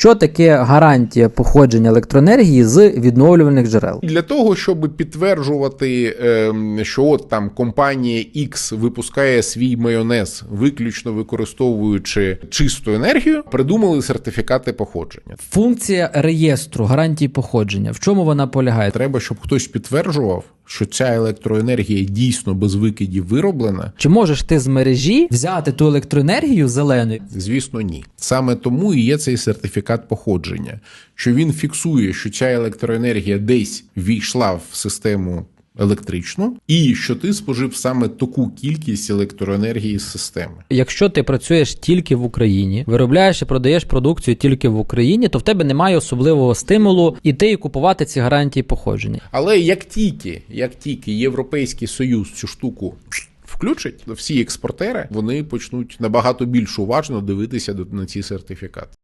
Що таке гарантія походження електроенергії з відновлюваних джерел? Для того, щоб підтверджувати, ем, що от там компанія X випускає свій майонез, виключно використовуючи чисту енергію, придумали сертифікати походження. Функція реєстру гарантії походження. В чому вона полягає? Треба, щоб хтось підтверджував, що ця електроенергія дійсно без викидів вироблена. Чи можеш ти з мережі взяти ту електроенергію зелену? Звісно, ні. Саме тому і є цей сертифікат походження, що він фіксує, що ця електроенергія десь війшла в систему електричну, і що ти спожив саме таку кількість електроенергії з системи. Якщо ти працюєш тільки в Україні, виробляєш і продаєш продукцію тільки в Україні, то в тебе немає особливого стимулу іти і купувати ці гарантії походження. Але як тільки, як тільки Європейський Союз цю штуку включить, всі експортери вони почнуть набагато більш уважно дивитися на ці сертифікати.